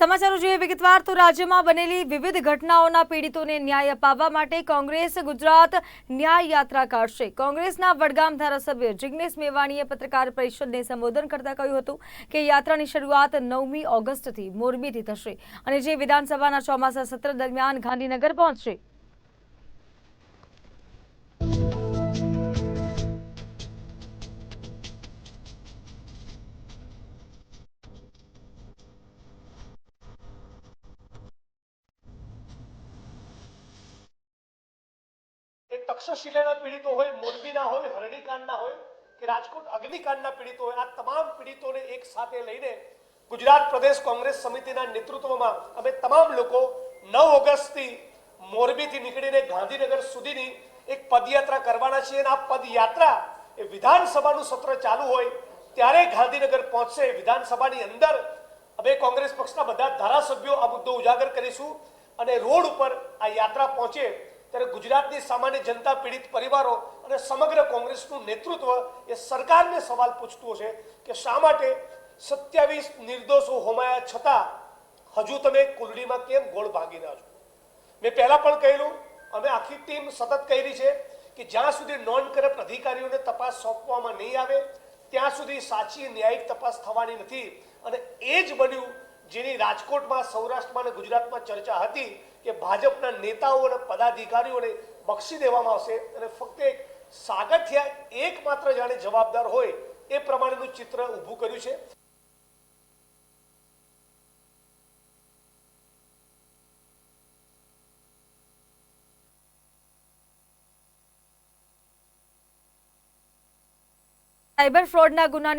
સમાચારો જોઈએ વિગતવાર તો રાજ્યમાં બનેલી વિવિધ ઘટનાઓના પીડિતોને ન્યાય અપાવવા માટે કોંગ્રેસ ગુજરાત ન્યાય યાત્રા કાઢશે. કોંગ્રેસના વડગામ ધારાસભ્ય જિગ્નેશ મેવાણીએ પત્રકાર પરિષદને સંબોધન કરતા કહ્યું હતું કે યાત્રાની શરૂઆત નવમી ઓગસ્ટથી મોરબીથી થશે અને જે વિધાનસભાના ચોમાસા સત્ર દરમિયાન ગાંધીનગર પહોંચશે. એ તક્ષશિલાના પીડિતો હોય, મોરબીના હોય, હરણીકાંડના હોય, કે રાજકોટ અગ્નિકાંડના પીડિતો હોય, આ તમામ પીડિતોને એક સાથે લઈને ગુજરાત પ્રદેશ કોંગ્રેસ સમિતિના નેતૃત્વમાં અમે તમામ લોકો નવ ઓગસ્ટથી મોરબીથી નીકળીને ગાંધીનગર સુધીની એક પદયાત્રા કરવાના છીએ. અને આ પદયાત્રા એ વિધાનસભાનું સત્ર ચાલુ હોય ત્યારે ગાંધીનગર પહોંચશે. વિધાનસભાની અંદર અમે કોંગ્રેસ પક્ષના બધા ધારાસભ્યો આ મુદ્દો ઉજાગર કરીશું અને રોડ ઉપર આ યાત્રા પહોંચે ત્યારે ગુજરાતની સામાન્ય જનતા પીડિત પરિવારો અને સમગ્ર કોંગ્રેસનું નેતૃત્વ એ સરકારને સવાલ પૂછતું છે કે શા માટે સત્યાવીસ નિર્દોષો હોમાયા છતાં હજુ તમે કુલડીમાં કેમ ગોળ ભાંગી રહ્યા છો? મેં પહેલાં પણ કહેલું, અમે આખી ટીમ સતત કહી છે કે જ્યાં સુધી નોન કરપ્ટ અધિકારીઓને તપાસ સોંપવામાં નહીં આવે, ત્યાં સુધી સાચી ન્યાયિક તપાસ થવાની નથી અને એ જ બન્યું જેની રાજકોટમાં, સૌરાષ્ટ્રમાં અને ગુજરાતમાં ચર્ચા હતી કે ભાજપના નેતાઓ અને પદાધિકારીઓને બક્ષી દેવામાં આવશે અને ફક્ત એક સાગઠિયા એકમાત્ર જાણે જવાબદાર હોય એ પ્રમાણેનું ચિત્ર ઊભું કર્યું છે. સાયબર ફ્રોડના ગુનાની